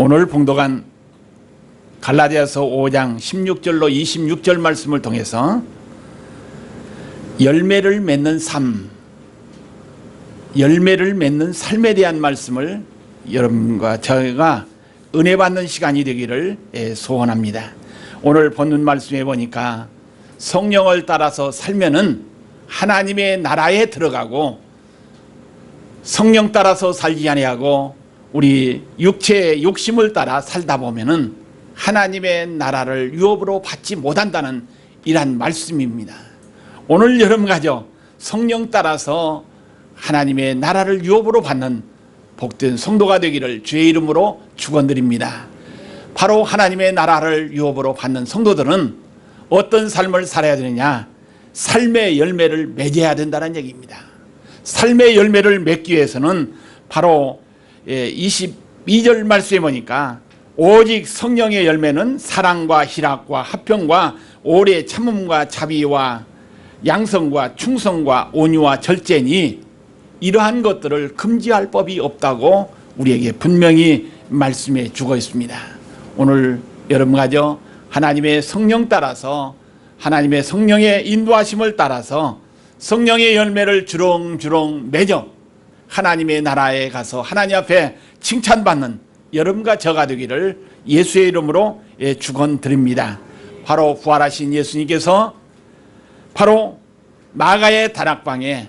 오늘 봉독한 갈라디아서 5장 16절로 26절 말씀을 통해서 열매를 맺는 삶, 열매를 맺는 삶에 대한 말씀을 여러분과 저희가 은혜 받는 시간이 되기를 예, 소원합니다. 오늘 본문 말씀에 보니까 성령을 따라서 살면은 하나님의 나라에 들어가고 성령 따라서 살지 아니하고 우리 육체의 욕심을 따라 살다 보면은 하나님의 나라를 유업으로 받지 못한다는 이란 말씀입니다. 오늘 여러분 가죠 성령 따라서 하나님의 나라를 유업으로 받는 복된 성도가 되기를 주의 이름으로 축원드립니다. 바로 하나님의 나라를 유업으로 받는 성도들은 어떤 삶을 살아야 되느냐? 삶의 열매를 맺어야 된다는 얘기입니다. 삶의 열매를 맺기 위해서는 바로 22절 말씀에 보니까 오직 성령의 열매는 사랑과 희락과 화평과 오래 참음과 자비와 양성과 충성과 온유와 절제니 이러한 것들을 금지할 법이 없다고 우리에게 분명히 말씀해 주고 있습니다. 오늘 여러분 가죠 하나님의 성령 따라서 하나님의 성령의 인도하심을 따라서 성령의 열매를 주렁주렁 맺어 하나님의 나라에 가서 하나님 앞에 칭찬받는 여러분과 저가 되기를 예수의 이름으로 예, 축원드립니다. 바로 부활하신 예수님께서 바로 마가의 다락방에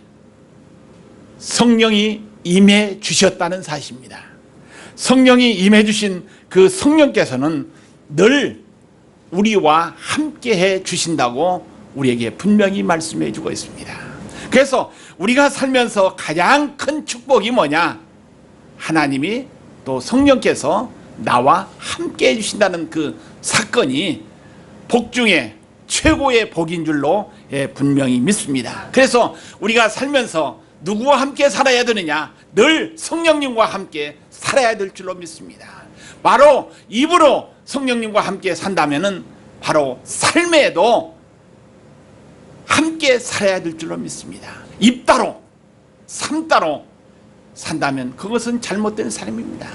성령이 임해 주셨다는 사실입니다. 성령이 임해 주신 그 성령께서는 늘 우리와 함께 해 주신다고 우리에게 분명히 말씀해 주고 있습니다. 그래서 우리가 살면서 가장 큰 축복이 뭐냐? 하나님이 또 성령께서 나와 함께 해주신다는 그 사건이 복 중에 최고의 복인 줄로 예, 분명히 믿습니다. 그래서 우리가 살면서 누구와 함께 살아야 되느냐? 늘 성령님과 함께 살아야 될 줄로 믿습니다. 바로 입으로 성령님과 함께 산다면은 바로 삶에도 함께 살아야 될 줄로 믿습니다. 입 따로, 삶 따로 산다면 그것은 잘못된 삶입니다.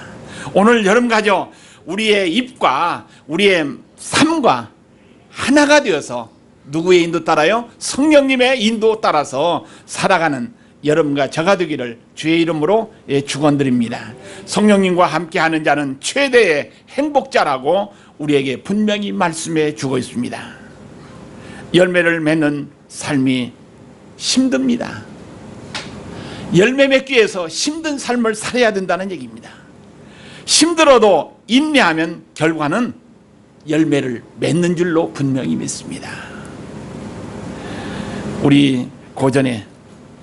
오늘 여러분 가죠. 우리의 입과 우리의 삶과 하나가 되어서 누구의 인도 따라요? 성령님의 인도 따라서 살아가는 여러분과 저가 되기를 주의 이름으로 예, 축원드립니다. 성령님과 함께하는 자는 최대의 행복자라고 우리에게 분명히 말씀해 주고 있습니다. 열매를 맺는 삶이 힘듭니다. 열매 맺기 위해서 힘든 삶을 살아야 된다는 얘기입니다. 힘들어도 인내하면 결과는 열매를 맺는 줄로 분명히 믿습니다. 우리 고전에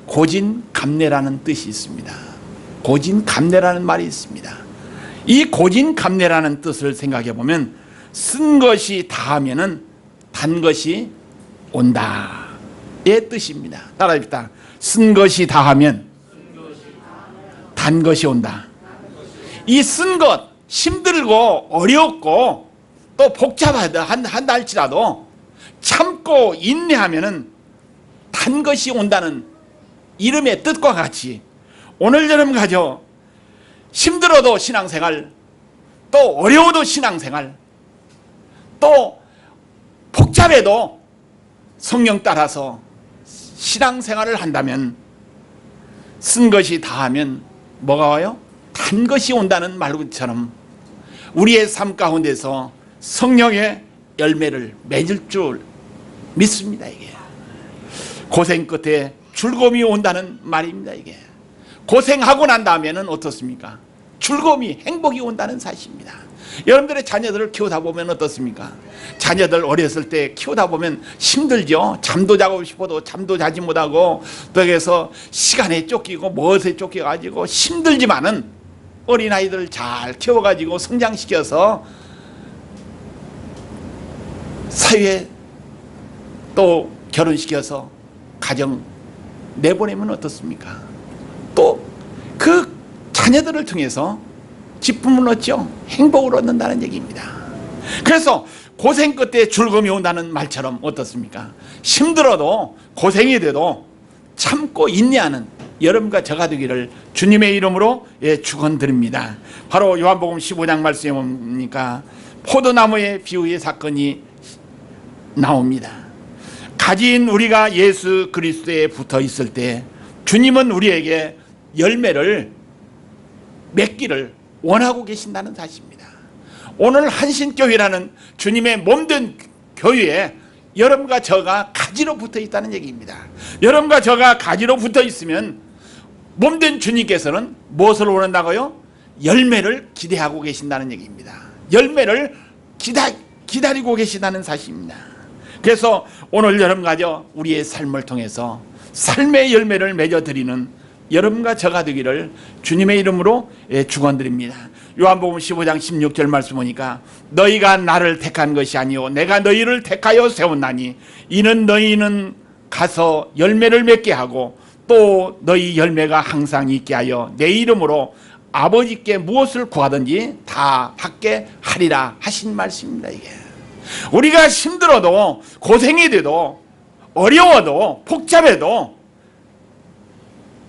고진감래라는 뜻이 있습니다. 고진감래라는 말이 있습니다. 이 고진감래라는 뜻을 생각해 보면 쓴 것이 다하면은 단 것이 온다의 뜻입니다. 따라합시다. 쓴 것이 다하면 단 것이 온다. 이 쓴 것, 힘들고 어렵고 또 복잡하다 한다 할지라도 참고 인내하면은 단 것이 온다는 이름의 뜻과 같이 오늘 여러분 가죠. 힘들어도 신앙생활, 또 어려워도 신앙생활, 또 복잡해도 성령 따라서 신앙생활을 한다면 쓴 것이 다하면 뭐가 와요? 단 것이 온다는 말처럼 우리의 삶 가운데서 성령의 열매를 맺을 줄 믿습니다 이게 고생 끝에 즐거움이 온다는 말입니다 이게 고생하고 난 다음에는 어떻습니까? 즐거움이 행복이 온다는 사실입니다 여러분들의 자녀들을 키우다 보면 어떻습니까? 자녀들 어렸을 때 키우다 보면 힘들죠. 잠도 자고 싶어도 잠도 자지 못하고 벽에서 시간에 쫓기고 무엇에 쫓겨가지고 힘들지만은 어린아이들을 잘 키워가지고 성장시켜서 사회에 또 결혼시켜서 가정 내보내면 어떻습니까? 또 그 자녀들을 통해서 기쁨을 얻죠. 행복을 얻는다는 얘기입니다. 그래서 고생 끝에 즐거움이 온다는 말처럼 어떻습니까? 힘들어도 고생이 돼도 참고 인내하는 여러분과 저가 되기를 주님의 이름으로 예, 축원드립니다. 바로 요한복음 15장 말씀에 보니까 포도나무의 비유의 사건이 나옵니다. 가진 우리가 예수 그리스도에 붙어 있을 때 주님은 우리에게 열매를 맺기를 원하고 계신다는 사실입니다. 오늘 한신교회라는 주님의 몸된 교회에 여러분과 저가 가지로 붙어 있다는 얘기입니다. 여러분과 저가 가지로 붙어 있으면 몸된 주님께서는 무엇을 원한다고요? 열매를 기대하고 계신다는 얘기입니다. 열매를 기다, 기다리고 계시다는 사실입니다. 그래서 오늘 여러분과 저 우리의 삶을 통해서 삶의 열매를 맺어드리는 여러분과 저가 되기를 주님의 이름으로 예, 축원드립니다. 요한복음 15장 16절 말씀 보니까 너희가 나를 택한 것이 아니요 내가 너희를 택하여 세웠나니 이는 너희는 가서 열매를 맺게 하고 또 너희 열매가 항상 있게 하여 내 이름으로 아버지께 무엇을 구하든지 다 받게 하리라 하신 말씀입니다 이게 우리가 힘들어도 고생이 돼도 어려워도 복잡해도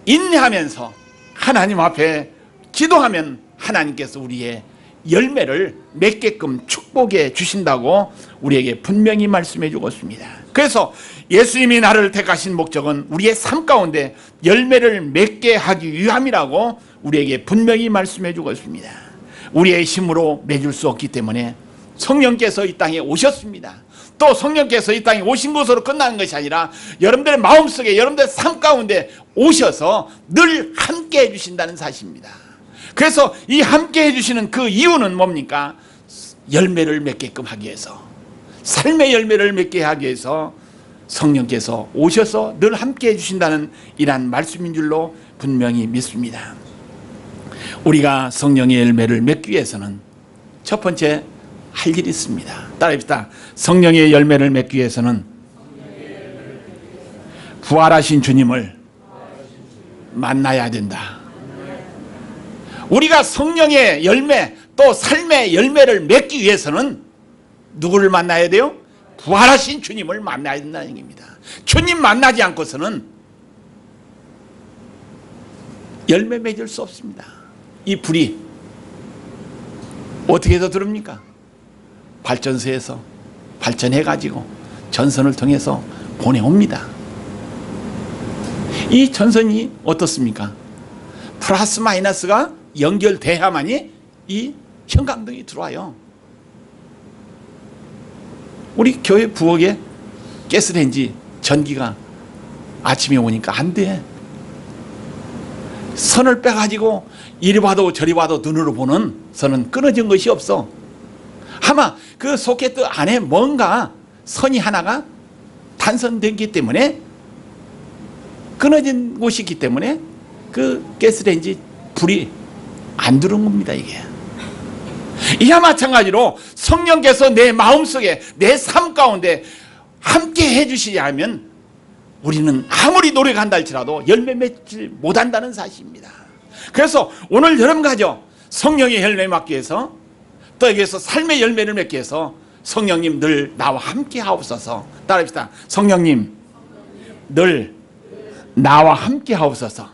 인내하면서 하나님 앞에 기도하면 하나님께서 우리의 열매를 맺게끔 축복해 주신다고 우리에게 분명히 말씀해 주고 있습니다. 그래서 예수님이 나를 택하신 목적은 우리의 삶 가운데 열매를 맺게 하기 위함이라고 우리에게 분명히 말씀해 주고 있습니다. 우리의 힘으로 맺을 수 없기 때문에 성령께서 이 땅에 오셨습니다. 또 성령께서 이 땅에 오신 것으로 끝나는 것이 아니라 여러분들의 마음속에 여러분들의 삶 가운데 오셔서 늘 함께 해주신다는 사실입니다. 그래서 이 함께 해주시는 그 이유는 뭡니까? 열매를 맺게끔 하기 위해서 삶의 열매를 맺게 하기 위해서 성령께서 오셔서 늘 함께 해주신다는 이러한 말씀인 줄로 분명히 믿습니다. 우리가 성령의 열매를 맺기 위해서는 첫 번째 할 일이 있습니다. 따라합시다. 성령의 열매를 맺기 위해서는 부활하신 주님을 만나야 된다. 우리가 성령의 열매 또 삶의 열매를 맺기 위해서는 누구를 만나야 돼요? 부활하신 주님을 만나야 된다는 얘기입니다. 주님 만나지 않고서는 열매 맺을 수 없습니다. 이 불이 어떻게 해서 들어옵니까? 발전소에서 발전해가지고 전선을 통해서 보내옵니다. 이 전선이 어떻습니까? 플러스 마이너스가 연결돼야만이 이 형광등이 들어와요. 우리 교회 부엌에 가스레인지 전기가 아침에 오니까 안 돼. 선을 빼가지고 이리 봐도 저리 봐도 눈으로 보는 선은 끊어진 것이 없어. 아마 그 소켓 안에 뭔가 선이 하나가 단선되기 때문에 끊어진 곳이 있기 때문에 그 가스레인지 불이 안 들어온 겁니다 이게. 이와 마찬가지로 성령께서 내 마음속에 내 삶 가운데 함께 해주시지 않으면 우리는 아무리 노력한다 할지라도 열매 맺지 못한다는 사실입니다. 그래서 오늘 여러분 가죠. 성령의 열매 맡기 위해서 또 여기에서 삶의 열매를 맺기 위해서 성령님 늘 나와 함께 하옵소서. 따라합시다. 성령님 늘 나와 함께 하옵소서.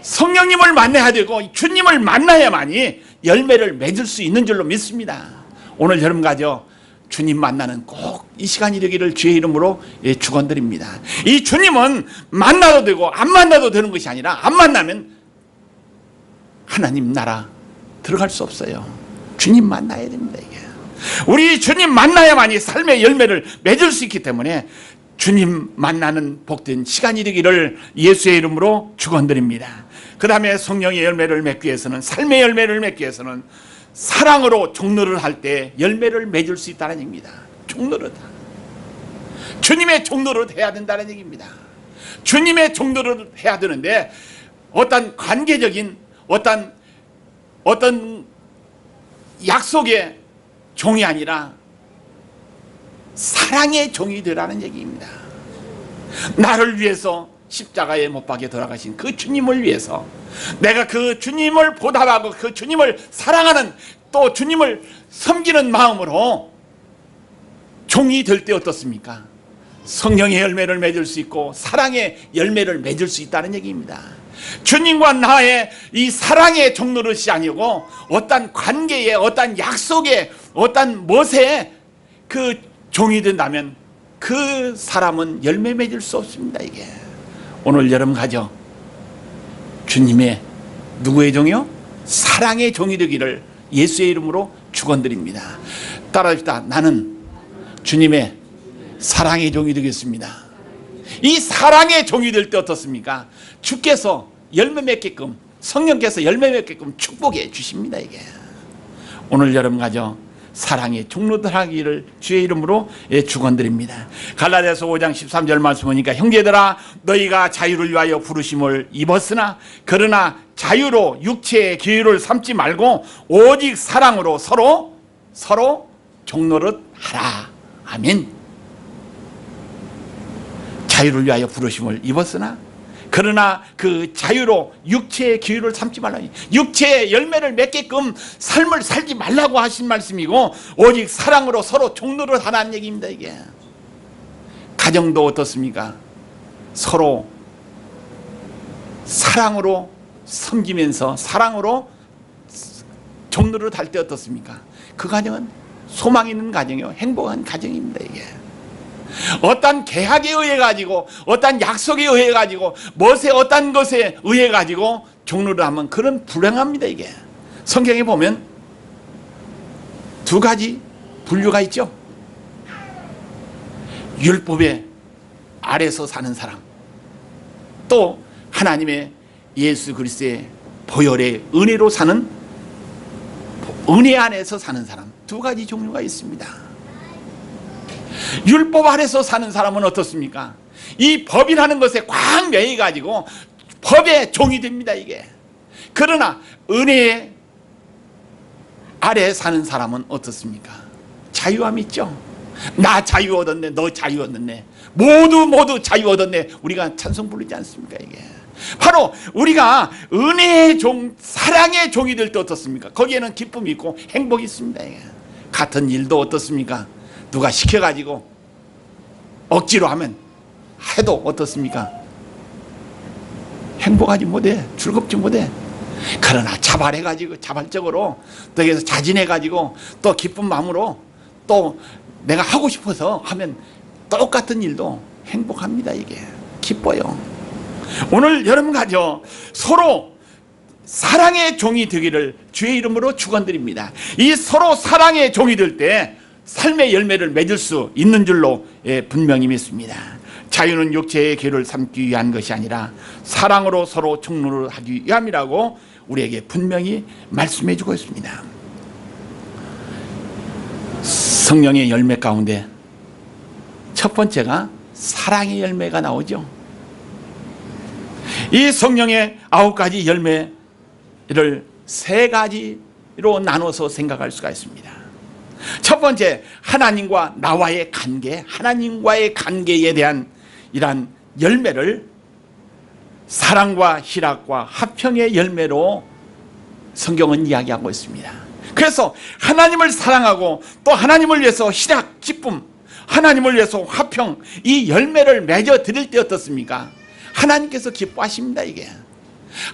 성령님을 만나야 되고 주님을 만나야만이 열매를 맺을 수 있는 줄로 믿습니다. 오늘 여러분 가죠? 주님 만나는 꼭 이 시간이 되기를 주의 이름으로 예, 축원드립니다. 이 주님은 만나도 되고 안 만나도 되는 것이 아니라 안 만나면 하나님 나라 들어갈 수 없어요 주님 만나야 됩니다 이게 우리 주님 만나야만이 삶의 열매를 맺을 수 있기 때문에 주님 만나는 복된 시간이 되기를 예수의 이름으로 축원드립니다. 그 다음에 성령의 열매를 맺기 위해서는 삶의 열매를 맺기 위해서는 사랑으로 종로를 할 때 열매를 맺을 수 있다는 얘기입니다. 종로를 주님의 종로를 해야 된다는 얘기입니다. 주님의 종로를 해야 되는데 어떤 관계적인 어떤 어떤 약속의 종이 아니라 사랑의 종이 되라는 얘기입니다. 나를 위해서 십자가에 못 박혀 돌아가신 그 주님을 위해서 내가 그 주님을 보답하고 그 주님을 사랑하는 또 주님을 섬기는 마음으로 종이 될 때 어떻습니까? 성령의 열매를 맺을 수 있고 사랑의 열매를 맺을 수 있다는 얘기입니다. 주님과 나의 이 사랑의 종노릇이 아니고 어떤 관계에 어떤 약속에 어떤 멋에 그 종이 된다면 그 사람은 열매 맺을 수 없습니다 이게. 오늘 여러분 가죠? 주님의 누구의 종이요? 사랑의 종이 되기를 예수의 이름으로 축원드립니다. 따라합시다. 나는 주님의 사랑의 종이 되겠습니다 이 사랑의 종이 될 때 어떻습니까? 주께서 열매 맺게끔 성령께서 열매 맺게끔 축복해 주십니다 이게 오늘 여러분 가져 사랑의 종로들 하기를 주의 이름으로 예, 축원드립니다. 갈라디아서 5장 13절 말씀 보니까 형제들아 너희가 자유를 위하여 부르심을 입었으나 그러나 자유로 육체의 기회를 삼지 말고 오직 사랑으로 서로 서로 종로릇 하라. 아멘. 자유를 위하여 부르심을 입었으나 그러나 그 자유로 육체의 기회를 삼지 말라. 육체의 열매를 맺게끔 삶을 살지 말라고 하신 말씀이고 오직 사랑으로 서로 종로를 하라는 얘기입니다. 이게 가정도 어떻습니까? 서로 사랑으로 섬기면서 사랑으로 종로를 할때 어떻습니까? 그 가정은 소망 있는 가정이요 행복한 가정입니다. 이게. 어떤 계약에 의해 가지고 어떤 약속에 의해 가지고 무엇에 어떤 것에 의해 가지고 종로를 하면 그런 불행합니다 이게. 성경에 보면 두 가지 분류가 있죠. 율법의 아래서 사는 사람. 또 하나님의 예수 그리스도의 보혈의 은혜로 사는 은혜 안에서 사는 사람. 두 가지 종류가 있습니다 율법 아래서 사는 사람은 어떻습니까? 이 법이라는 것에 꽉 매여 가지고 법의 종이 됩니다 이게. 그러나 은혜 아래 사는 사람은 어떻습니까? 자유함 있죠. 나 자유 얻었네, 너 자유 얻었네. 모두 모두 자유 얻었네. 우리가 찬송 부르지 않습니까 이게? 바로 우리가 은혜의 종, 사랑의 종이 될 때 어떻습니까? 거기에는 기쁨이 있고 행복이 있습니다. 같은 일도 어떻습니까? 누가 시켜가지고 억지로 하면 해도 어떻습니까? 행복하지 못해 즐겁지 못해. 그러나 자발해가지고 자발적으로 또 여기서 자진해가지고 또 기쁜 마음으로 또 내가 하고 싶어서 하면 똑같은 일도 행복합니다 이게. 기뻐요. 오늘 여러분 가죠. 서로 사랑의 종이 되기를 주의 이름으로 축원드립니다. 이 서로 사랑의 종이 될 때 삶의 열매를 맺을 수 있는 줄로 예, 분명히 믿습니다. 자유는 육체의 기를 삼기 위한 것이 아니라 사랑으로 서로 총론을 하기 위함이라고 우리에게 분명히 말씀해 주고 있습니다. 성령의 열매 가운데 첫 번째가 사랑의 열매가 나오죠. 이 성령의 아홉 가지 열매를 세 가지로 나눠서 생각할 수가 있습니다. 첫 번째 하나님과 나와의 관계 하나님과의 관계에 대한 이러한 열매를 사랑과 희락과 화평의 열매로 성경은 이야기하고 있습니다 그래서 하나님을 사랑하고 또 하나님을 위해서 희락, 기쁨 하나님을 위해서 화평 이 열매를 맺어 드릴 때 어떻습니까? 하나님께서 기뻐하십니다 이게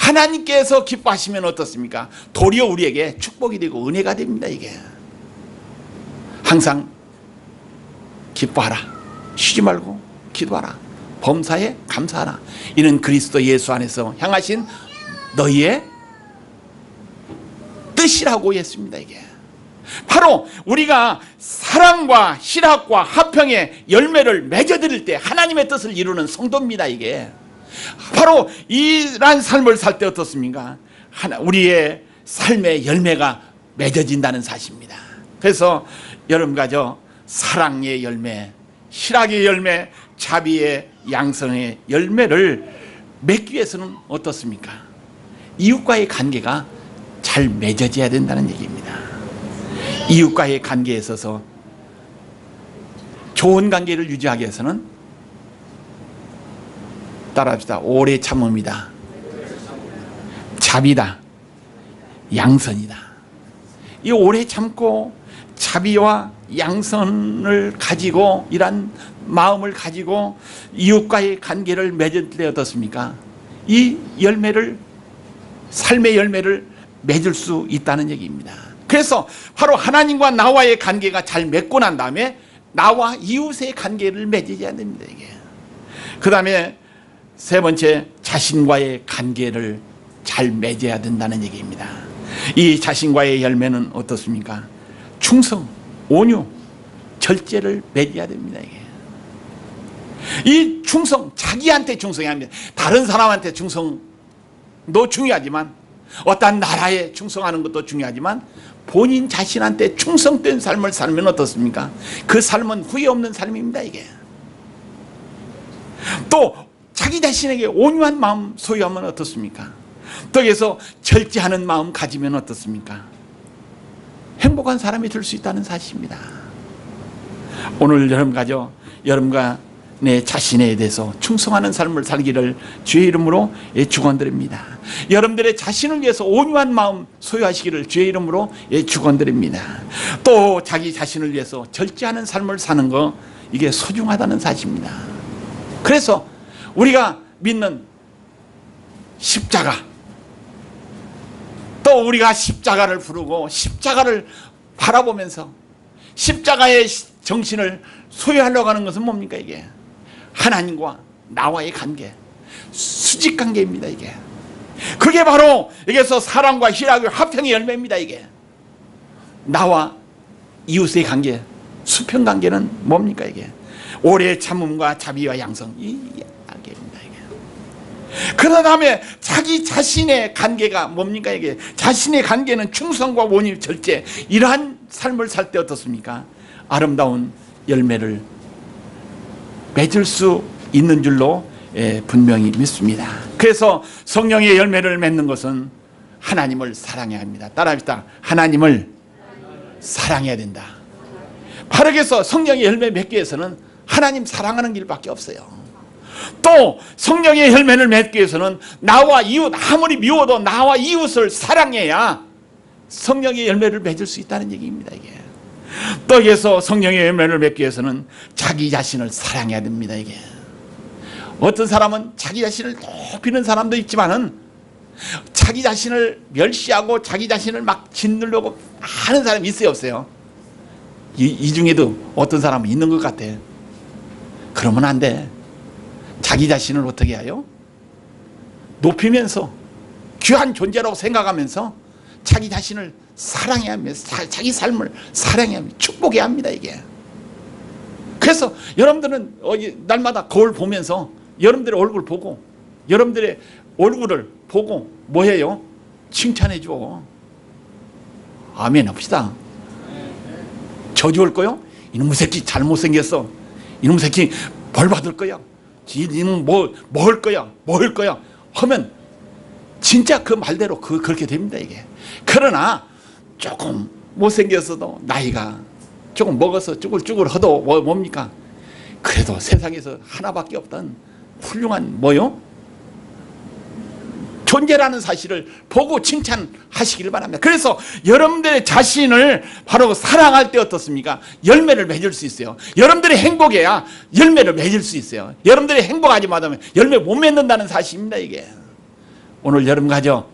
하나님께서 기뻐하시면 어떻습니까? 도리어 우리에게 축복이 되고 은혜가 됩니다 이게 항상 기뻐하라. 쉬지 말고 기도하라. 범사에 감사하라. 이는 그리스도 예수 안에서 향하신 너희의 뜻이라고 했습니다. 이게 바로 우리가 사랑과 희락과 화평의 열매를 맺어드릴 때 하나님의 뜻을 이루는 성도입니다. 이게 바로 이러한 삶을 살 때 어떻습니까? 하나 우리의 삶의 열매가 맺어진다는 사실입니다. 그래서 여러분과 저 사랑의 열매, 희락의 열매, 자비의 양성의 열매를 맺기 위해서는 어떻습니까? 이웃과의 관계가 잘 맺어져야 된다는 얘기입니다. 이웃과의 관계에 있어서 좋은 관계를 유지하기 위해서는 따라합시다. 오래 참음이다. 자비다. 양선이다. 이 오래 참고 자비와 양선을 가지고 이란 마음을 가지고 이웃과의 관계를 맺을 때 어떻습니까? 이 열매를 삶의 열매를 맺을 수 있다는 얘기입니다. 그래서 바로 하나님과 나와의 관계가 잘 맺고 난 다음에 나와 이웃의 관계를 맺어야 됩니다. 이게. 그 다음에 세 번째 자신과의 관계를 잘 맺어야 된다는 얘기입니다. 이 자신과의 열매는 어떻습니까? 충성, 온유, 절제를 맺어야 됩니다. 이게. 이 충성, 자기한테 충성해야 합니다. 다른 사람한테 충성도 중요하지만 어떤 나라에 충성하는 것도 중요하지만 본인 자신한테 충성된 삶을 살면 어떻습니까? 그 삶은 후회 없는 삶입니다, 이게. 또 자기 자신에게 온유한 마음 소유하면 어떻습니까? 또 여기서 절제하는 마음 가지면 어떻습니까? 행복한 사람이 될 수 있다는 사실입니다. 오늘 여러분 가져 여러분과 내 자신에 대해서 충성하는 삶을 살기를 주의 이름으로 예, 축원드립니다. 여러분들의 자신을 위해서 온유한 마음 소유하시기를 주의 이름으로 예, 축원드립니다. 또 자기 자신을 위해서 절제하는 삶을 사는 거 이게 소중하다는 사실입니다. 그래서 우리가 믿는 십자가 또 우리가 십자가를 부르고 십자가를 바라보면서 십자가의 정신을 소유하려고 하는 것은 뭡니까 이게? 하나님과 나와의 관계 수직 관계입니다 이게. 그게 바로 여기서 사랑과 희락의 화평의 열매입니다 이게. 나와 이웃의 관계 수평 관계는 뭡니까 이게? 오래 참음과 자비와 양성 이 그런 다음에 자기 자신의 관계가 뭡니까 이게 자신의 관계는 충성과 원유 절제 이러한 삶을 살 때 어떻습니까 아름다운 열매를 맺을 수 있는 줄로 예, 분명히 믿습니다. 그래서 성령의 열매를 맺는 것은 하나님을 사랑해야 합니다. 따라합시다. 하나님을 사랑해야 된다. 바로 그래서 성령의 열매 맺기 위해서는 하나님 사랑하는 길밖에 없어요. 또 성령의 열매를 맺기 위해서는 나와 이웃 아무리 미워도 나와 이웃을 사랑해야 성령의 열매를 맺을 수 있다는 얘기입니다. 이게. 또 여기서 성령의 열매를 맺기 위해서는 자기 자신을 사랑해야 됩니다. 이게 어떤 사람은 자기 자신을 높이는 사람도 있지만은 자기 자신을 멸시하고 자기 자신을 막 짓누르고 하는 사람이 있어요, 없어요? 이, 이 중에도 어떤 사람은 있는 것 같아. 그러면 안 돼. 자기 자신을 어떻게 해요? 높이면서 귀한 존재라고 생각하면서 자기 자신을 사랑해야 합니다. 사- 자기 삶을 사랑해야 합니다. 축복해야 합니다. 이게. 그래서 여러분들은 날마다 거울 보면서 여러분들의 얼굴 보고 여러분들의 얼굴을 보고 뭐 해요? 칭찬해 줘. 아멘 합시다. 저주할 거요? 이놈 새끼 잘못생겼어. 이놈 새끼 벌 받을 거야. 이놈 뭐, 뭐할 거야? 뭐할 거야? 하면 진짜 그 말대로 그, 그렇게 됩니다, 이게. 그러나 조금 못생겼어도 나이가 조금 먹어서 쭈글쭈글 허도 뭐, 뭡니까? 그래도 세상에서 하나밖에 없던 훌륭한 뭐요? 존재라는 사실을 보고 칭찬하시기를 바랍니다. 그래서 여러분들의 자신을 바로 사랑할 때 어떻습니까? 열매를 맺을 수 있어요. 여러분들이 행복해야 열매를 맺을 수 있어요. 여러분들이 행복하지 못하면 열매 못 맺는다는 사실입니다, 이게. 오늘 여러분 가져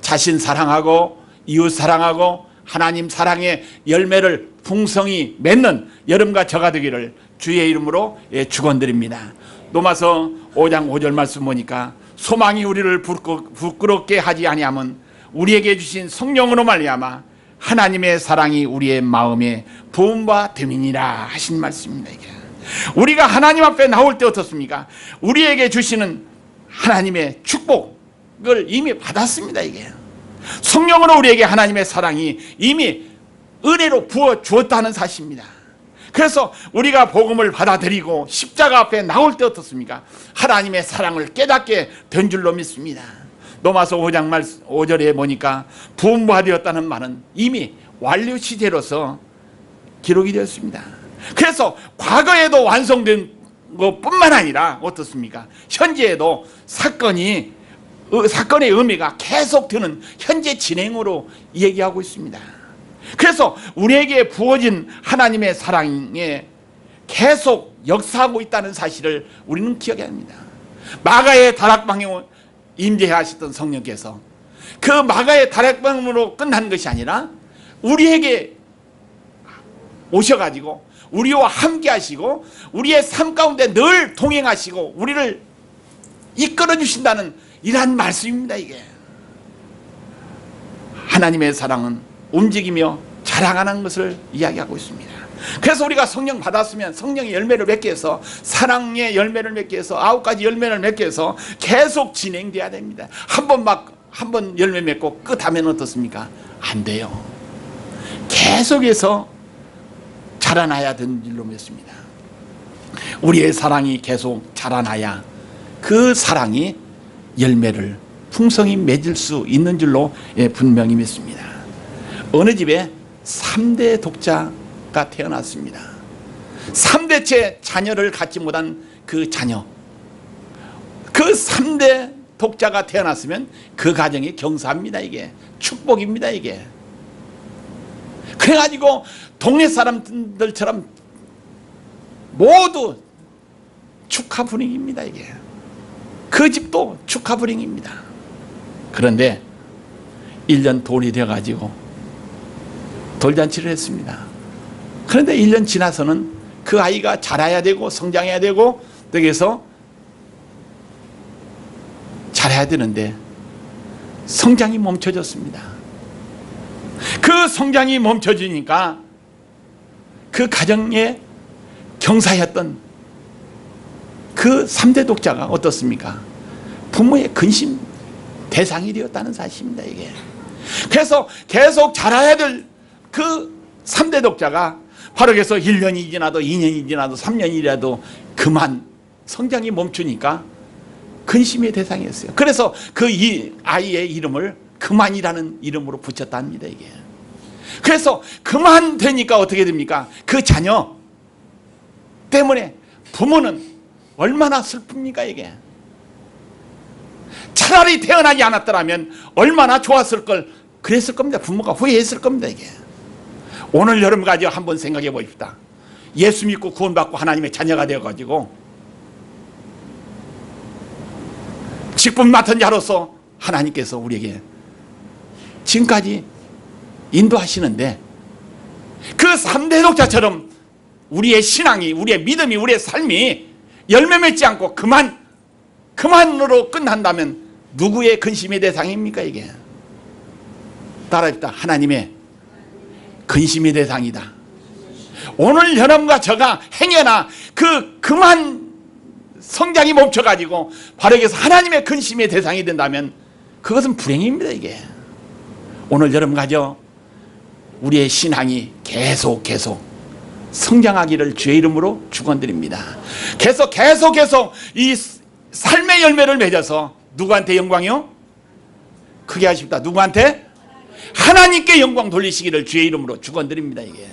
자신 사랑하고 이웃 사랑하고 하나님 사랑의 열매를 풍성히 맺는 여러분과 저가 되기를 주의 이름으로 예, 축원드립니다. 로마서 5장 5절 말씀 보니까 소망이 우리를 부끄- 부끄럽게 하지 아니함은 우리에게 주신 성령으로 말미암아 하나님의 사랑이 우리의 마음에 부음과 됨이니라 하신 말씀입니다. 이게. 우리가 하나님 앞에 나올 때 어떻습니까? 우리에게 주시는 하나님의 축복을 이미 받았습니다. 이게 성령으로 우리에게 하나님의 사랑이 이미 은혜로 부어 주었다는 사실입니다. 그래서 우리가 복음을 받아들이고 십자가 앞에 나올 때 어떻습니까? 하나님의 사랑을 깨닫게 된 줄로 믿습니다. 로마서 5장 말 5절에 보니까 부흥부하 되었다는 말은 이미 완료 시제로서 기록이 되었습니다. 그래서 과거에도 완성된 것뿐만 아니라 어떻습니까? 현재에도 사건이 어, 사건의 의미가 계속 드는 현재 진행으로 얘기하고 있습니다. 그래서 우리에게 부어진 하나님의 사랑에 계속 역사하고 있다는 사실을 우리는 기억해야 합니다. 마가의 다락방에 임재하셨던 성령께서 그 마가의 다락방으로 끝난 것이 아니라 우리에게 오셔가지고 우리와 함께 하시고 우리의 삶 가운데 늘 동행하시고 우리를 이끌어 주신다는 이러한 말씀입니다 이게 하나님의 사랑은 움직이며 자라가는 것을 이야기하고 있습니다 그래서 우리가 성령 받았으면 성령의 열매를 맺게 해서 사랑의 열매를 맺게 해서 아홉 가지 열매를 맺게 해서 계속 진행돼야 됩니다 한 번 막 한 번 열매 맺고 끝하면 어떻습니까? 안 돼요 계속해서 자라나야 되는 줄로 믿습니다. 우리의 사랑이 계속 자라나야 그 사랑이 열매를 풍성히 맺을 수 있는 줄로 예, 분명히 믿습니다. 어느 집에 3대 독자가 태어났습니다. 3대째 자녀를 갖지 못한 그 자녀. 그 3대 독자가 태어났으면 그 가정이 경사입니다, 이게. 축복입니다, 이게. 그래가지고 동네 사람들처럼 모두 축하 분위기입니다 이게 그 집도 축하 분위기입니다 그런데 1년 돌이 돼가지고 돌잔치를 했습니다 그런데 1년 지나서는 그 아이가 자라야 되고 성장해야 되고 여기서 자라야 되는데 성장이 멈춰졌습니다 그 성장이 멈춰지니까 그 가정의 경사였던 그 3대 독자가 어떻습니까? 부모의 근심 대상이 되었다는 사실입니다, 이게. 그래서 계속 자라야 될 그 3대 독자가 바로 그래서 1년이 지나도 2년이 지나도 3년이라도 그만 성장이 멈추니까 근심의 대상이었어요. 그래서 그 이 아이의 이름을 그만이라는 이름으로 붙였답니다, 이게. 그래서 그만 되니까 어떻게 됩니까? 그 자녀 때문에 부모는 얼마나 슬픕니까, 이게? 차라리 태어나지 않았더라면 얼마나 좋았을 걸 그랬을 겁니다. 부모가 후회했을 겁니다, 이게. 오늘 여름 가지고 한번 생각해 보십시다. 예수 믿고 구원받고 하나님의 자녀가 되어가지고 직분 맡은 자로서 하나님께서 우리에게 지금까지 인도하시는데 그 3대 독자처럼 우리의 신앙이 우리의 믿음이 우리의 삶이 열매 맺지 않고 그만 그만으로 끝난다면 누구의 근심의 대상입니까 이게 따라합시다 하나님의 근심의 대상이다 오늘 여러분과 저가 행여나 그 그만 성장이 멈춰가지고 바르게서 하나님의 근심의 대상이 된다면 그것은 불행입니다 이게 오늘 여러분 가져 우리의 신앙이 계속 계속 성장하기를 주의 이름으로 축원드립니다. 계속 계속 계속 이 삶의 열매를 맺어서 누구한테 영광이요? 크게 하십니다. 누구한테? 하나님께 영광 돌리시기를 주의 이름으로 축원드립니다. 이게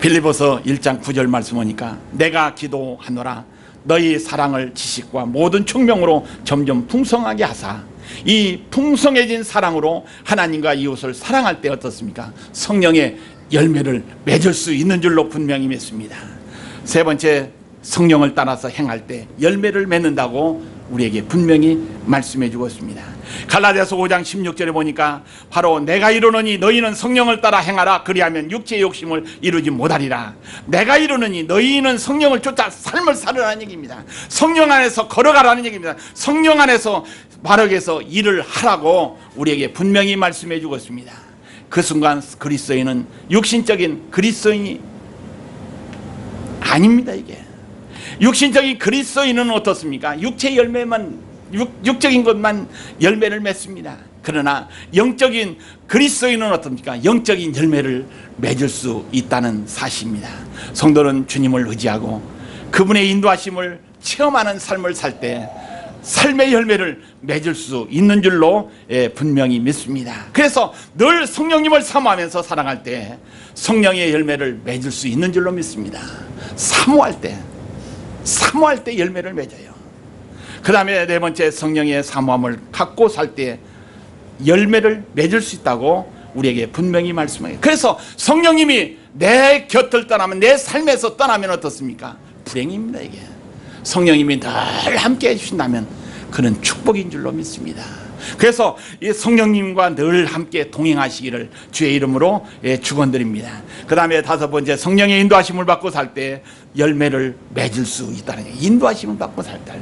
빌리보서 1장 9절 말씀 오니까 내가 기도하노라 너희 사랑을 지식과 모든 총명으로 점점 풍성하게 하사 이 풍성해진 사랑으로 하나님과 이웃을 사랑할 때 어떻습니까? 성령의 열매를 맺을 수 있는 줄로 분명히 믿습니다. 세 번째 성령을 따라서 행할 때 열매를 맺는다고 우리에게 분명히 말씀해 주고 있습니다. 갈라디아서 5장 16절에 보니까 바로 내가 이루노니 너희는 성령을 따라 행하라 그리하면 육체의 욕심을 이루지 못하리라. 내가 이루노니 너희는 성령을 쫓아 삶을 살으라는 얘기입니다. 성령 안에서 걸어가라는 얘기입니다. 성령 안에서 바르게서 일을 하라고 우리에게 분명히 말씀해 주고 있습니다. 그 순간 그리스도인은 육신적인 그리스도인이 아닙니다 이게. 육신적인 그리스도인은 어떻습니까? 육체 열매만 육, 육적인 것만 열매를 맺습니다. 그러나 영적인 그리스도인은 어떻습니까? 영적인 열매를 맺을 수 있다는 사실입니다. 성도는 주님을 의지하고 그분의 인도하심을 체험하는 삶을 살 때 삶의 열매를 맺을 수 있는 줄로 예, 분명히 믿습니다. 그래서 늘 성령님을 사모하면서 살아갈 때 성령의 열매를 맺을 수 있는 줄로 믿습니다. 사모할 때 사모할 때 열매를 맺어요. 그 다음에 네 번째 성령의 사모함을 갖고 살 때 열매를 맺을 수 있다고 우리에게 분명히 말씀해요. 그래서 성령님이 내 곁을 떠나면 내 삶에서 떠나면 어떻습니까? 불행입니다 이게. 성령님이 늘 함께 해주신다면 그는 축복인 줄로 믿습니다. 그래서 이 성령님과 늘 함께 동행하시기를 주의 이름으로 예, 축원드립니다. 그 다음에 다섯 번째 성령의 인도하심을 받고 살 때 열매를 맺을 수 있다는 얘기. 인도하심을 받고 살 때.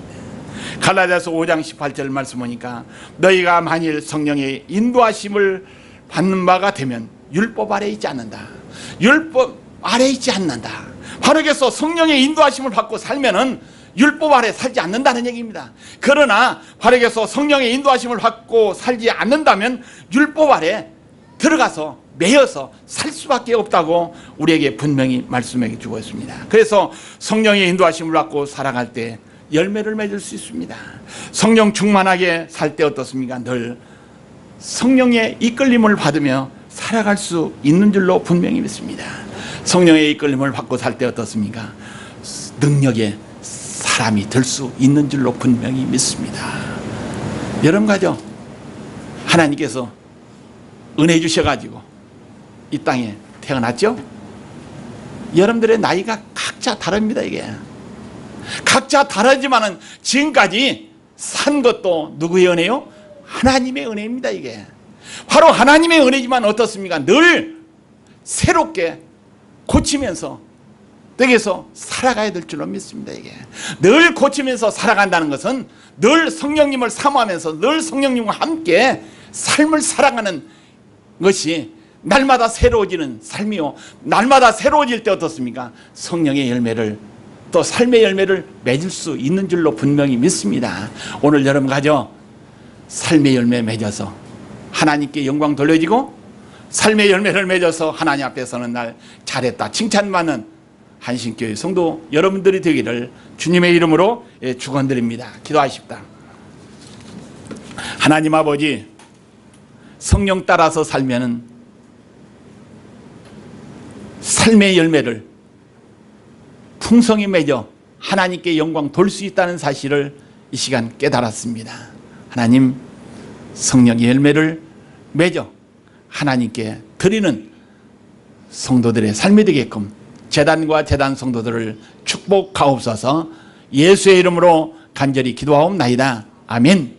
갈라디아서 5장 18절 말씀 보니까 너희가 만일 성령의 인도하심을 받는 바가 되면 율법 아래 있지 않는다. 율법 아래 있지 않는다. 그래서 성령의 인도하심을 받고 살면은 율법 아래 살지 않는다는 얘기입니다. 그러나 그래서 성령의 인도하심을 받고 살지 않는다면 율법 아래 들어가서 매여서 살 수밖에 없다고 우리에게 분명히 말씀해 주고 있습니다. 그래서 성령의 인도하심을 받고 살아갈 때 열매를 맺을 수 있습니다. 성령 충만하게 살 때 어떻습니까? 늘 성령의 이끌림을 받으며 살아갈 수 있는 줄로 분명히 믿습니다. 성령의 이끌림을 받고 살 때 어떻습니까? 능력의 사람이 될 수 있는 줄로 분명히 믿습니다. 여러분 가죠? 하나님께서 은혜 주셔가지고 이 땅에 태어났죠? 여러분들의 나이가 각자 다릅니다, 이게. 각자 다르지만은 지금까지 산 것도 누구의 은혜요? 하나님의 은혜입니다, 이게. 바로 하나님의 은혜지만 어떻습니까? 늘 새롭게 고치면서 댁에서 살아가야 될 줄로 믿습니다, 이게. 늘 고치면서 살아간다는 것은 늘 성령님을 사모하면서 늘 성령님과 함께 삶을 살아가는 것이 날마다 새로워지는 삶이요. 날마다 새로워질 때 어떻습니까? 성령의 열매를 또 삶의 열매를 맺을 수 있는 줄로 분명히 믿습니다. 오늘 여러분 가죠. 삶의 열매 맺어서 하나님께 영광 돌려지고 삶의 열매를 맺어서 하나님 앞에 서는 날 잘했다 칭찬받는 한신교회 성도 여러분들이 되기를 주님의 이름으로 예, 축원드립니다. 기도하십다. 하나님 아버지 성령 따라서 살면은 삶의 열매를 풍성히 맺어 하나님께 영광 돌 수 있다는 사실을 이 시간 깨달았습니다. 하나님 성령의 열매를 맺어 하나님께 드리는 성도들의 삶이 되게끔 재단과 재단 성도들을 축복하옵소서 예수의 이름으로 간절히 기도하옵나이다. 아멘.